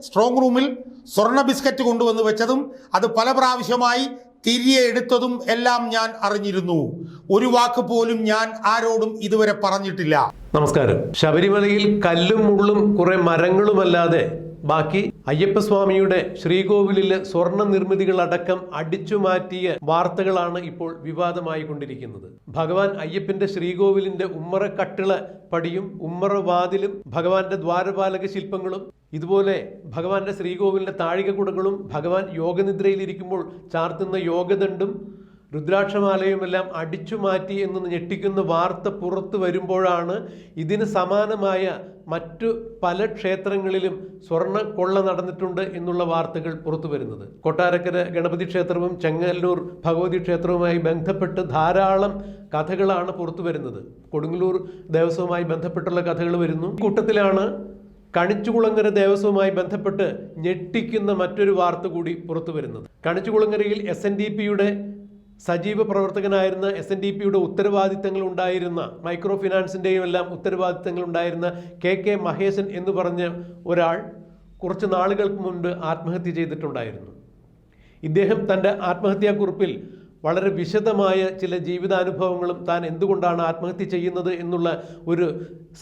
Strong റൂമിൽ സ്വർണ biscuit കൊണ്ടുവന്ന് വെച്ചതും അത് പല പ്രാവശ്യമായി തിരികെ എടുത്തതും എല്ലാം ഞാൻ അറിഞ്ഞിരുന്നു. ഒരു വാക്ക് പോലും ഞാൻ ആരോടും ഇതുവരെ പറഞ്ഞിട്ടില്ല. നമസ്കാരം. ശബരിമലയിൽ കല്ലും മുള്ളും കുറെ മരങ്ങളുമല്ലാതെ ബാക്കി അയ്യപ്പസ്വാമിയുടെ ശ്രീകോവിലിലെ സ്വർണ നിർമ്മിതികളടക്കം അടിച്ചു മാറ്റിയ വാർത്തകളാണ് ഇപ്പോൾ വിവാദമായി കൊണ്ടിരിക്കുന്നത് ഭഗവാൻ അയ്യപ്പന്റെ ശ്രീകോവിലിന്റെ ഉമ്മറ കട്ടിള പടിയും ഉമ്മറ വാതിലും ഭഗവാന്റെ ദ്വാരപാലക ശില്പങ്ങളും ഇതുപോലെ ഭഗവാന്റെ ശ്രീകോവിലിന്റെ താഴികക്കുടകളും ഭഗവാൻ യോഗനിദ്രയിലിരിക്കുമ്പോൾ ചാർത്തുന്ന യോഗദണ്ഡും രുദ്രാക്ഷമാലയുമെല്ലാം അടിച്ചു മാറ്റി എന്ന് ഞെട്ടിക്കുന്ന വാർത്ത പുറത്തു വരുമ്പോഴാണ് ഇതിന് സമാനമായ മറ്റു പല ക്ഷേത്രങ്ങളിലും സ്വർണ കൊള്ള നടന്നിട്ടുണ്ട് എന്നുള്ള വാർത്തകൾ പുറത്തു വരുന്നത്. കൊട്ടാരക്കര ഗണപതി ക്ഷേത്രവും ചെങ്ങല്ലൂർ ഭഗവതി ക്ഷേത്രവുമായി ബന്ധപ്പെട്ട് ധാരാളം കഥകളാണ് പുറത്തു വരുന്നത്. കൊടുങ്ങല്ലൂർ ദേവസ്വവുമായി ബന്ധപ്പെട്ടുള്ള കഥകൾ വരുന്നു. കൂട്ടത്തിലാണ് കണിച്ചുകുളങ്ങര ദേവസ്വവുമായി ബന്ധപ്പെട്ട് ഞെട്ടിക്കുന്ന മറ്റൊരു വാർത്ത കൂടി പുറത്തു വരുന്നത്. കണിച്ചുകുളങ്ങരയിൽ എസ് എൻ ഡി പിയുടെ സജീവ പ്രവർത്തകനായിരുന്ന എസ് എൻ ഡി പിയുടെ ഉത്തരവാദിത്തങ്ങൾ ഉണ്ടായിരുന്ന മൈക്രോ ഫിനാൻസിന്റെയും എല്ലാം ഉത്തരവാദിത്തങ്ങൾ ഉണ്ടായിരുന്ന കെ കെ മഹേശൻ എന്ന് പറഞ്ഞ ഒരാൾ കുറച്ച് നാളുകൾക്ക് മുൻപ് ആത്മഹത്യ ചെയ്തിട്ടുണ്ടായിരുന്നു. ഇദ്ദേഹം തന്റെ ആത്മഹത്യാക്കുറിപ്പിൽ വളരെ വിശദമായ ചില ജീവിതാനുഭവങ്ങളും താൻ എന്തുകൊണ്ടാണ് ആത്മഹത്യ ചെയ്യുന്നത് എന്നുള്ള ഒരു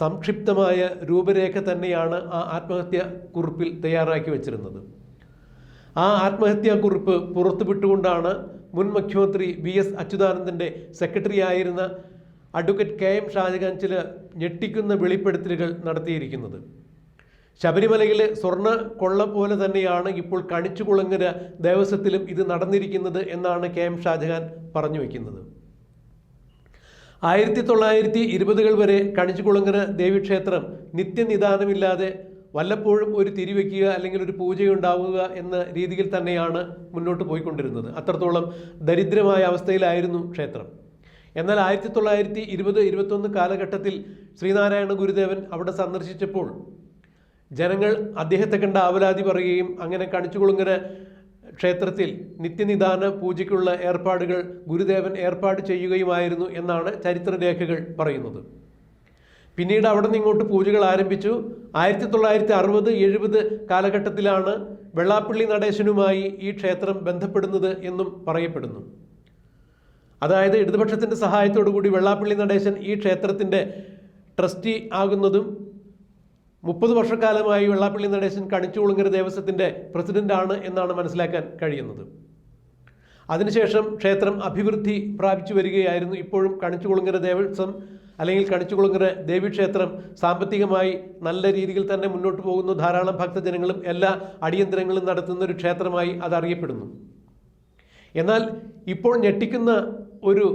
സംക്ഷിപ്തമായ രൂപരേഖ തന്നെയാണ് ആ ആത്മഹത്യ കുറിപ്പിൽ തയ്യാറാക്കി വച്ചിരുന്നത്. ആ ആത്മഹത്യാക്കുറിപ്പ് പുറത്തുവിട്ടുകൊണ്ടാണ് മുൻ മുഖ്യമന്ത്രി വി എസ് അച്യുതാനന്ദന്റെ സെക്രട്ടറി ആയിരുന്ന അഡ്വക്കേറ്റ് കെ എം ഷാജഹാൻ ചില ഞെട്ടിക്കുന്ന വെളിപ്പെടുത്തലുകൾ നടത്തിയിരിക്കുന്നത്. ശബരിമലയിലെ സ്വർണ കൊള്ള പോലെ തന്നെയാണ് ഇപ്പോൾ കണിച്ചുകുളങ്ങര ദേവസ്വത്തിലും ഇത് നടന്നിരിക്കുന്നത് എന്നാണ് കെ എം ഷാജഹാൻ പറഞ്ഞു വയ്ക്കുന്നത് ആയിരത്തി തൊള്ളായിരത്തി ഇരുപതുകൾ വരെ കണിച്ചുകുളങ്ങര ദേവീക്ഷേത്രം നിത്യനിദാനമില്ലാതെ വല്ലപ്പോഴും ഒരു തിരിവെക്കുക അല്ലെങ്കിൽ ഒരു പൂജയുണ്ടാവുക എന്ന രീതിയിൽ തന്നെയാണ് മുന്നോട്ട് പോയിക്കൊണ്ടിരുന്നത്. അത്രത്തോളം ദരിദ്രമായ അവസ്ഥയിലായിരുന്നു ക്ഷേത്രം. എന്നാൽ ആയിരത്തി തൊള്ളായിരത്തി ഇരുപത് ഇരുപത്തൊന്ന് കാലഘട്ടത്തിൽ ശ്രീനാരായണ ഗുരുദേവൻ അവിടെ സന്ദർശിച്ചപ്പോൾ ജനങ്ങൾ അദ്ദേഹത്തെ കണ്ട ആവലാതി പറയുകയും അങ്ങനെ കണിച്ചുകുളുങ്ങര ക്ഷേത്രത്തിൽ നിത്യനിദാന പൂജയ്ക്കുള്ള ഏർപ്പാടുകൾ ഗുരുദേവൻ ഏർപ്പാട് ചെയ്യുകയുമായിരുന്നു എന്നാണ് ചരിത്രരേഖകൾ പറയുന്നത്. പിന്നീട് അവിടെ നിന്ന് ഇങ്ങോട്ട് പൂജകൾ ആരംഭിച്ചു. ആയിരത്തി തൊള്ളായിരത്തി അറുപത് എഴുപത് കാലഘട്ടത്തിലാണ് വെള്ളാപ്പള്ളി നടേശനുമായി ഈ ക്ഷേത്രം ബന്ധപ്പെടുന്നത് എന്നും പറയപ്പെടുന്നു. അതായത് ഇടതുപക്ഷത്തിന്റെ കൂടി വെള്ളാപ്പള്ളി നടേശൻ ഈ ക്ഷേത്രത്തിന്റെ ട്രസ്റ്റി ആകുന്നതും മുപ്പത് വർഷക്കാലമായി വെള്ളാപ്പള്ളി നടേശൻ കണിച്ചുകുളങ്ങര ദേവസ്വത്തിന്റെ പ്രസിഡന്റാണ് എന്നാണ് മനസ്സിലാക്കാൻ കഴിയുന്നത്. അതിനുശേഷം ക്ഷേത്രം അഭിവൃദ്ധി പ്രാപിച്ചു വരികയായിരുന്നു ഇപ്പോഴും കണിച്ചുകുളങ്ങര ദേവസ്വം അല്ലെങ്കിൽ കണിച്ചുകുളങ്ങര ദേവീക്ഷേത്രം സാമ്പത്തികമായി നല്ല രീതിയിൽ തന്നെ മുന്നോട്ട് പോകുന്നു. ധാരാളം ഭക്തജനങ്ങളും എല്ലാ അടിയന്തരങ്ങളും നടത്തുന്ന ഒരു ക്ഷേത്രമായി അത് അറിയപ്പെടുന്നു. എന്നാൽ ഇപ്പോൾ ഞെട്ടിക്കുന്ന ഒരു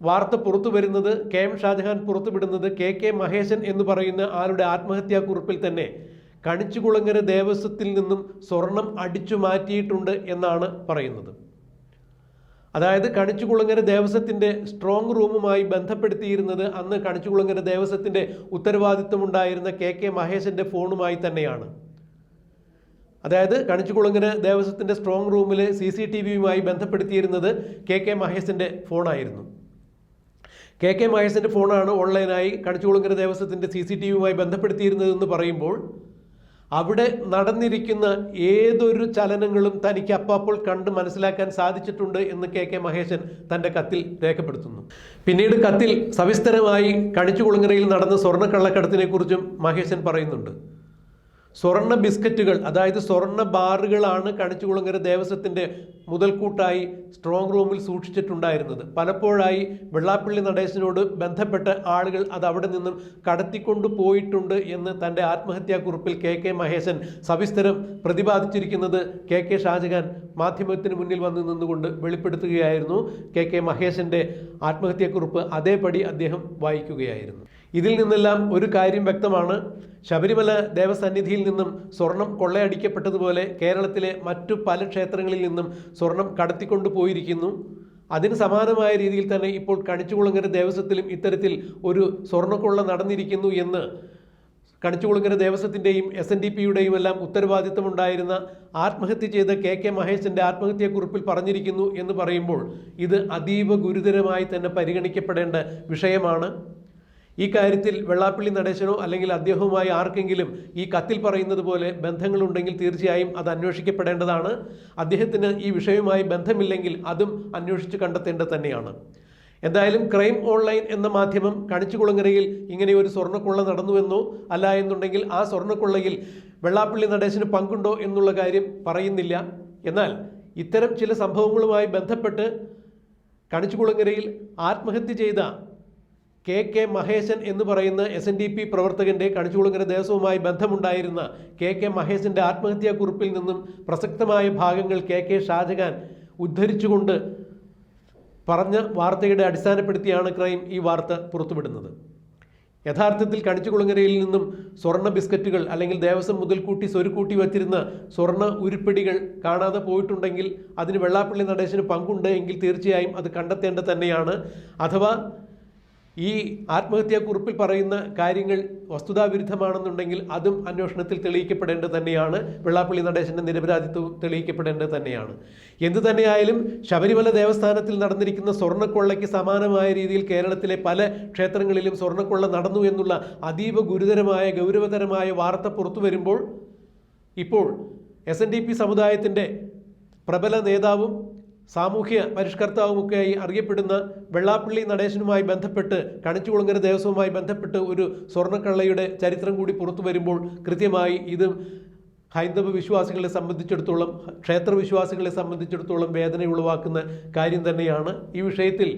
വാർത്ത പുറത്തു വരുന്നത് കെ എം ഷാജഹാൻ പുറത്തുവിടുന്നത് കെ കെ മഹേശൻ എന്ന് പറയുന്ന ആളുടെ ആത്മഹത്യാക്കുറിപ്പിൽ തന്നെ കണിച്ചുകുളങ്ങര ദേവസ്വത്തിൽ നിന്നും സ്വർണം അടിച്ചു മാറ്റിയിട്ടുണ്ട് എന്നാണ് പറയുന്നത്. അതായത് കണിച്ചുകുളങ്ങര ദേവസ്വത്തിന്റെ സ്ട്രോങ് റൂമുമായി ബന്ധപ്പെടുത്തിയിരുന്നത് അന്ന് കണിച്ചുകുളങ്ങര ദേവസ്വത്തിന്റെ ഉത്തരവാദിത്തമുണ്ടായിരുന്ന കെ കെ മഹേശന്റെ ഫോണുമായി തന്നെയാണ്. അതായത് കണിച്ചുകുളങ്ങര ദേവസ്വത്തിന്റെ സ്ട്രോങ് റൂമിൽ സി സി ടി വിയുമായി ബന്ധപ്പെടുത്തിയിരുന്നത് കെ കെ മഹേശന്റെ ഫോണായിരുന്നു. കെ കെ മഹേശന്റെ ഫോണാണ് ഓൺലൈനായി കണിച്ചുകുളങ്ങര ദേവസ്വത്തിന്റെ സി സി ടി വിയുമായി ബന്ധപ്പെടുത്തിയിരുന്നതെന്ന് പറയുമ്പോൾ അവിടെ നടന്നിരിക്കുന്ന ഏതൊരു ചലനങ്ങളും തനിക്ക് അപ്പാപ്പോൾ കണ്ട് മനസ്സിലാക്കാൻ സാധിച്ചിട്ടുണ്ട് എന്ന് കെ കെ മഹേശൻ തന്റെ കത്തിൽ രേഖപ്പെടുത്തുന്നു. പിന്നീട് കത്തിൽ സവിസ്തരമായി കണിച്ചുകുളങ്ങരയിൽ നടന്ന സ്വർണക്കള്ളക്കടത്തിനെ കുറിച്ചും മഹേശൻ പറയുന്നുണ്ട്. സ്വർണ ബിസ്ക്കറ്റുകൾ അതായത് സ്വർണ ബാറുകളാണ് കണിച്ചുകുളങ്ങര ദേവസ്വത്തിന്റെ മുതൽക്കൂട്ടായി സ്ട്രോങ് റൂമിൽ സൂക്ഷിച്ചിട്ടുണ്ടായിരുന്നത്. പലപ്പോഴായി വെള്ളാപ്പള്ളി നടേശനോട് ബന്ധപ്പെട്ട ആളുകൾ അത് അവിടെ നിന്നും കടത്തിക്കൊണ്ടു പോയിട്ടുണ്ട് എന്ന് തന്റെ ആത്മഹത്യാക്കുറിപ്പിൽ കെ കെ മഹേശൻ സവിസ്തരം പ്രതിപാദിച്ചിരിക്കുന്നത് കെ കെ ഷാജഹാൻ മാധ്യമത്തിന് മുന്നിൽ വന്നു നിന്നുകൊണ്ട് വെളിപ്പെടുത്തുകയായിരുന്നു. കെ കെ മഹേശന്റെ ആത്മഹത്യാക്കുറിപ്പ് അതേപടി അദ്ദേഹം വായിക്കുകയായിരുന്നു. ഇതിൽ നിന്നെല്ലാം ഒരു കാര്യം വ്യക്തമാണ്. ശബരിമല ദേവസന്നിധിയിൽ നിന്നും സ്വർണം കൊള്ളയടിക്കപ്പെട്ടതുപോലെ കേരളത്തിലെ മറ്റു പല ക്ഷേത്രങ്ങളിൽ നിന്നും സ്വർണം കടത്തിക്കൊണ്ടു പോയിരിക്കുന്നു. അതിന് സമാനമായ രീതിയിൽ തന്നെ ഇപ്പോൾ കണിച്ചുകുളങ്ങര ദേവസ്വത്തിലും ഇത്തരത്തിൽ ഒരു സ്വർണക്കൊള്ള നടന്നിരിക്കുന്നു എന്ന് കണിച്ചുകുളങ്ങര ദേവസ്വത്തിന്റെയും എസ് എൻ ഡി പിയുടെയും എല്ലാം ഉത്തരവാദിത്തമുണ്ടായിരുന്ന ആത്മഹത്യ ചെയ്ത കെ കെ മഹേഷിന്റെ ആത്മഹത്യക്കുറിപ്പിൽ പറഞ്ഞിരിക്കുന്നു എന്ന് പറയുമ്പോൾ ഇത് അതീവ ഗുരുതരമായി തന്നെ പരിഗണിക്കപ്പെടേണ്ട വിഷയമാണ്. ഈ കാര്യത്തിൽ വെള്ളാപ്പള്ളി നടേശനോ അല്ലെങ്കിൽ അദ്ദേഹവുമായി ആർക്കെങ്കിലും ഈ കത്തിൽ പറയുന്നത് പോലെ ബന്ധങ്ങളുണ്ടെങ്കിൽ തീർച്ചയായും അത് അന്വേഷിക്കപ്പെടേണ്ടതാണ്. അദ്ദേഹത്തിന് ഈ വിഷയവുമായി ബന്ധമില്ലെങ്കിൽ അതും അന്വേഷിച്ച് കണ്ടെത്തേണ്ടത് തന്നെയാണ്. എന്തായാലും ക്രൈം ഓൺലൈൻ എന്ന മാധ്യമം കണിച്ചുകുളങ്ങരയിൽ ഇങ്ങനെ ഒരു സ്വർണക്കൊള്ള നടന്നുവെന്നോ അല്ല എന്നുണ്ടെങ്കിൽ ആ സ്വർണക്കൊള്ളയിൽ വെള്ളാപ്പള്ളി നടേശന് പങ്കുണ്ടോ എന്നുള്ള കാര്യം പറയുന്നില്ല. എന്നാൽ ഇത്തരം ചില സംഭവങ്ങളുമായി ബന്ധപ്പെട്ട് കണിച്ചുകുളങ്ങരയിൽ ആത്മഹത്യ ചെയ്ത കെ കെ മഹേശൻ എന്ന് പറയുന്ന എസ് എൻ ഡി പി പ്രവർത്തകന്റെ കണിച്ചുകുളങ്ങര ദേവസ്വവുമായി ബന്ധമുണ്ടായിരുന്ന കെ കെ മഹേശന്റെ ആത്മഹത്യാക്കുറിപ്പിൽ നിന്നും പ്രസക്തമായ ഭാഗങ്ങൾ കെ കെ ഷാജഹാൻ ഉദ്ധരിച്ചുകൊണ്ട് പറഞ്ഞ വാർത്തയുടെ അടിസ്ഥാനപ്പെടുത്തിയാണ് ക്രൈം ഈ വാർത്ത പുറത്തുവിടുന്നത്. യഥാർത്ഥത്തിൽ കണിച്ചുകുളങ്ങരയിൽ നിന്നും സ്വർണ ബിസ്ക്കറ്റുകൾ അല്ലെങ്കിൽ ദേവസ്വം മുതൽക്കൂട്ടി സ്വരുക്കൂട്ടി വച്ചിരുന്ന സ്വർണ ഉരുപ്പിടികൾ കാണാതെ പോയിട്ടുണ്ടെങ്കിൽ അതിന് വെള്ളാപ്പള്ളി നടേശന് പങ്കുണ്ട് എങ്കിൽ തീർച്ചയായും അത് കണ്ടെത്തേണ്ടത് തന്നെയാണ്. അഥവാ ഈ ആത്മഹത്യാക്കുറിപ്പിൽ പറയുന്ന കാര്യങ്ങൾ വസ്തുതാവിരുദ്ധമാണെന്നുണ്ടെങ്കിൽ അതും അന്വേഷണത്തിൽ തെളിയിക്കപ്പെടേണ്ടത് തന്നെയാണ്. വെള്ളാപ്പള്ളി നടേശന്റെ നിരപരാധിത്വവും തെളിയിക്കപ്പെടേണ്ടത് തന്നെയാണ്. എന്തു തന്നെയായാലും ശബരിമല ദേവസ്ഥാനത്തിൽ നടന്നിരിക്കുന്ന സ്വർണക്കൊള്ളയ്ക്ക് സമാനമായ രീതിയിൽ കേരളത്തിലെ പല ക്ഷേത്രങ്ങളിലും സ്വർണക്കൊള്ള നടന്നു എന്നുള്ള അതീവ ഗുരുതരമായ ഗൗരവതരമായ വാർത്ത പുറത്തു വരുമ്പോൾ ഇപ്പോൾ എസ് എൻ ഡി പി സമുദായത്തിന്റെ പ്രബല നേതാവും സാമൂഹ്യ പരിഷ്കർത്താവുമൊക്കെയായി അറിയപ്പെടുന്ന വെള്ളാപ്പള്ളി നടേശനുമായി ബന്ധപ്പെട്ട് കണിച്ചുകുളങ്ങര ദേവസ്വവുമായി ബന്ധപ്പെട്ട് ഒരു സ്വർണക്കള്ളയുടെ ചരിത്രം കൂടി പുറത്തു വരുമ്പോൾ കൃത്യമായി ഇത് ഹൈന്ദവ വിശ്വാസികളെ സംബന്ധിച്ചിടത്തോളം ക്ഷേത്ര വിശ്വാസികളെ സംബന്ധിച്ചിടത്തോളം വേദന ഉളവാക്കുന്ന കാര്യം തന്നെയാണ് ഈ വിഷയത്തിൽ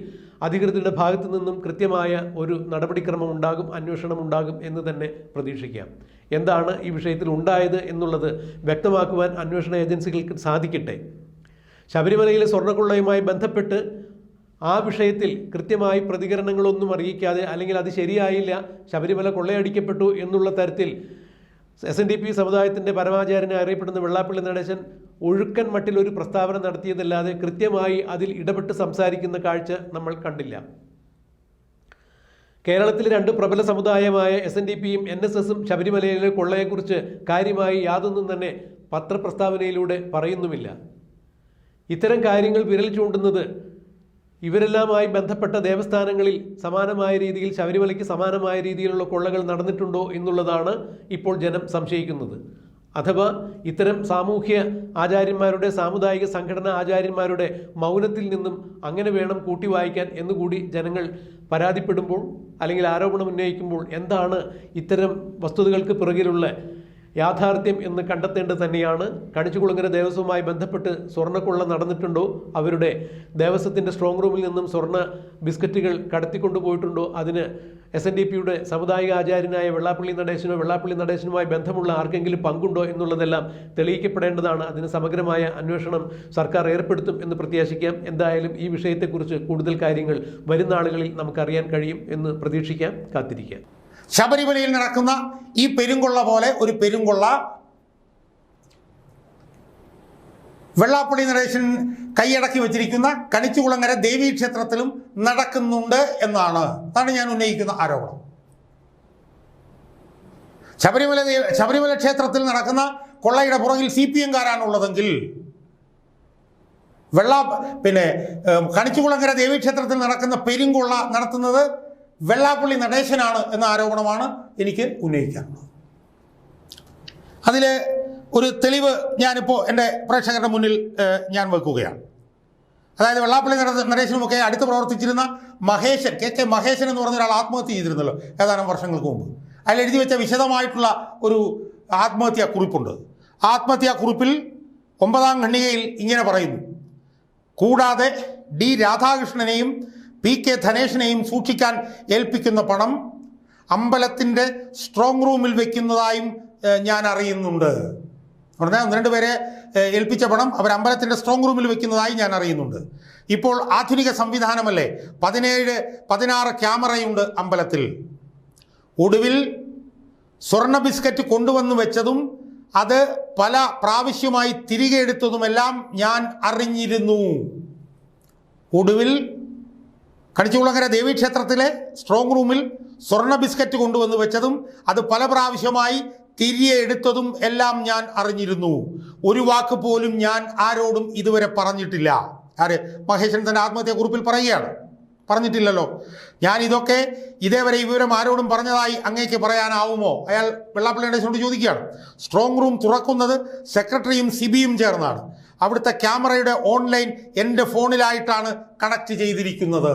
അധികൃതരുടെ ഭാഗത്തു നിന്നും കൃത്യമായ ഒരു നടപടിക്രമം ഉണ്ടാകും അന്വേഷണം ഉണ്ടാകും എന്ന് തന്നെ പ്രതീക്ഷിക്കാം. എന്താണ് ഈ വിഷയത്തിൽ ഉണ്ടായത് എന്നുള്ളത് വ്യക്തമാക്കുവാൻ അന്വേഷണ ഏജൻസികൾക്ക് സാധിക്കട്ടെ? ശബരിമലയിലെ സ്വർണക്കൊള്ളയുമായി ബന്ധപ്പെട്ട് ആ വിഷയത്തിൽ കൃത്യമായി പ്രതികരണങ്ങളൊന്നും അറിയിക്കാതെ അല്ലെങ്കിൽ അത് ശരിയായില്ല ശബരിമല കൊള്ളയടിക്കപ്പെട്ടു എന്നുള്ള തരത്തിൽ എസ് എൻ ഡി പി സമുദായത്തിന്റെ പരമാചാര്യനെ അറിയപ്പെടുന്ന വെള്ളാപ്പള്ളി നടേശൻ ഒഴുക്കൻ മട്ടിൽ ഒരു പ്രസ്താവന നടത്തിയതല്ലാതെ കൃത്യമായി അതിൽ ഇടപെട്ട് സംസാരിക്കുന്ന കാഴ്ച നമ്മൾ കണ്ടില്ല. കേരളത്തിലെ രണ്ട് പ്രബല സമുദായമായ എസ് എൻ ഡി പിയും എൻ എസ് എസും ശബരിമലയിലെ കൊള്ളയെക്കുറിച്ച് കാര്യമായി യാതൊന്നും തന്നെ പത്രപ്രസ്താവനയിലൂടെ പറയുന്നുമില്ല. ഇത്തരം കാര്യങ്ങൾ വിരൽ ചൂണ്ടുന്നത് ഇവരെല്ലാമായി ബന്ധപ്പെട്ട ദേവസ്ഥാനങ്ങളിൽ സമാനമായ രീതിയിൽ ശബരിമലയ്ക്ക് സമാനമായ രീതിയിലുള്ള കൊള്ളകൾ നടന്നിട്ടുണ്ടോ എന്നുള്ളതാണ് ഇപ്പോൾ ജനം സംശയിക്കുന്നത്. അഥവാ ഇത്തരം സാമൂഹ്യ ആചാര്യന്മാരുടെ സാമുദായിക സംഘടനാ ആചാര്യന്മാരുടെ മൗനത്തിൽ നിന്നും അങ്ങനെ വേണം കൂട്ടി വായിക്കാൻ എന്നുകൂടി ജനങ്ങൾ പരാതിപ്പെടുമ്പോൾ അല്ലെങ്കിൽ ആരോപണം ഉന്നയിക്കുമ്പോൾ എന്താണ് ഇത്തരം വസ്തുതകൾക്ക് പിറകിലുള്ള യാഥാർത്ഥ്യം എന്ന് കണ്ടെത്തേണ്ടത് തന്നെയാണ്. കണിച്ചുകുളങ്ങര ദേവസ്വവുമായി ബന്ധപ്പെട്ട് സ്വർണക്കൊള്ള നടന്നിട്ടുണ്ടോ? അവരുടെ ദേവസ്വത്തിന്റെ സ്ട്രോങ് റൂമിൽ നിന്നും സ്വർണ ബിസ്ക്കറ്റുകൾ കടത്തിക്കൊണ്ടുപോയിട്ടുണ്ടോ? അതിന് എസ് എൻ ഡി പിയുടെ സാമുദായിക ആചാര്യനായ വെള്ളാപ്പള്ളി നടേശനോ വെള്ളാപ്പള്ളി നടേശനുമായി ബന്ധമുള്ള ആർക്കെങ്കിലും പങ്കുണ്ടോ എന്നുള്ളതെല്ലാം തെളിയിക്കപ്പെടേണ്ടതാണ്. അതിന് സമഗ്രമായ അന്വേഷണം സർക്കാർ ഏർപ്പെടുത്തും എന്ന് പ്രത്യാശിക്കാം. എന്തായാലും ഈ വിഷയത്തെക്കുറിച്ച് കൂടുതൽ കാര്യങ്ങൾ വരുന്ന ആളുകളിൽ നമുക്കറിയാൻ കഴിയും എന്ന് പ്രതീക്ഷിക്കാം. കാത്തിരിക്കാം. ശബരിമലയിൽ നടക്കുന്ന ഈ പെരുങ്കൊള്ള പോലെ ഒരു പെരുങ്കൊള്ള വെള്ളാപ്പള്ളി നടേശൻ കൈയടക്കി വച്ചിരിക്കുന്ന കണിച്ചുകുളങ്ങര ദേവീ ക്ഷേത്രത്തിലും നടക്കുന്നുണ്ട് എന്നാണ്. അതാണ് ഞാൻ ഉന്നയിക്കുന്ന ആരോപണം. ശബരിമല ശബരിമല ക്ഷേത്രത്തിൽ നടക്കുന്ന കൊള്ളയുടെ പുറകിൽ സി പി എംകാരാണുള്ളതെങ്കിൽ വെള്ളാ പിന്നെ കണിച്ചുകുളങ്ങര ദേവീക്ഷേത്രത്തിൽ നടക്കുന്ന പെരുങ്കൊള്ള നടത്തുന്നത് വെള്ളാപ്പള്ളി നടേശനാണ് എന്ന ആരോപണമാണ് എനിക്ക് ഉന്നയിക്കാനുള്ളത്. അതിലെ ഒരു തെളിവ് ഞാനിപ്പോൾ എന്റെ പ്രേക്ഷകരുടെ മുന്നിൽ ഞാൻ വെക്കുകയാണ്. അതായത് വെള്ളാപ്പള്ളി നടേശനുമൊക്കെ അടുത്ത് പ്രവർത്തിച്ചിരുന്ന മഹേശൻ കെ കെ മഹേശൻ എന്ന് പറഞ്ഞ ഒരാൾ ആത്മഹത്യ ചെയ്തിരുന്നല്ലോ ഏതാനും വർഷങ്ങൾക്ക് മുമ്പ്. അതിൽ എഴുതി വെച്ച വിശദമായിട്ടുള്ള ഒരു ആത്മഹത്യാ കുറിപ്പുണ്ട്. ആത്മഹത്യാ കുറിപ്പിൽ ഒമ്പതാം ഖണ്ഡികയിൽ ഇങ്ങനെ പറയുന്നു. കൂടാതെ ഡി രാധാകൃഷ്ണനെയും പി കെ ധനേഷിനെയും സൂക്ഷിക്കാൻ ഏൽപ്പിക്കുന്ന പണം അമ്പലത്തിന്റെ സ്ട്രോങ് റൂമിൽ വെക്കുന്നതായും ഞാൻ അറിയുന്നുണ്ട്. പറഞ്ഞാൽ ഒന്ന് രണ്ട് പേരെ ഏൽപ്പിച്ച പണം അവർ അമ്പലത്തിന്റെ സ്ട്രോങ് റൂമിൽ വെക്കുന്നതായി ഞാൻ അറിയുന്നുണ്ട്. ഇപ്പോൾ ആധുനിക സംവിധാനമല്ലേ? പതിനേഴ് പതിനാറ് ക്യാമറയുണ്ട് അമ്പലത്തിൽ. ഒടുവിൽ സ്വർണ ബിസ്ക്കറ്റ് കൊണ്ടുവന്ന് വെച്ചതും അത് പല പ്രാവശ്യമായി തിരികെ എടുത്തതുമെല്ലാം ഞാൻ അറിഞ്ഞിരുന്നു. ഒടുവിൽ കണിച്ചുകുളങ്ങര ദേവീക്ഷേത്രത്തിലെ സ്ട്രോങ് റൂമിൽ സ്വർണ ബിസ്ക്കറ്റ് കൊണ്ടുവന്ന് വെച്ചതും അത് പല പ്രാവശ്യമായി തിരികെ എടുത്തതും എല്ലാം ഞാൻ അറിഞ്ഞിരുന്നു. ഒരു വാക്ക് പോലും ഞാൻ ആരോടും ഇതുവരെ പറഞ്ഞിട്ടില്ല. ആര്? മഹേശൻ തന്റെ ആത്മഹത്യാ കുറിപ്പിൽ പറയുകയാണ്. പറഞ്ഞിട്ടില്ലല്ലോ. ഞാൻ ഇതൊക്കെ ഇതേവരെ വിവരം ആരോടും പറഞ്ഞതായി അങ്ങേക്ക് പറയാനാവുമോ? അയാൾ വെള്ളാപ്പള്ളി നടേശനോട് ചോദിക്കുകയാണ്. സ്ട്രോങ് റൂം തുറക്കുന്നത് സെക്രട്ടറിയും സിബിയും ചേർന്നാണ്. അവിടുത്തെ ക്യാമറയുടെ ഓൺലൈൻ എന്റെ ഫോണിലായിട്ടാണ് കണക്ട് ചെയ്തിരിക്കുന്നത്.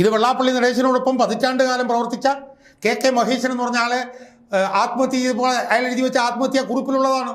ഇത് വെള്ളാപ്പള്ളി നടേശനോടൊപ്പം പതിറ്റാണ്ട് കാലം പ്രവർത്തിച്ച കെ കെ മഹേശൻ എന്ന് പറഞ്ഞ ആളെ ആത്മഹത്യ ചെയ്തപ്പോൾ അയാൾ എഴുതി വെച്ച ആത്മഹത്യാ കുറിപ്പിലുള്ളതാണ്.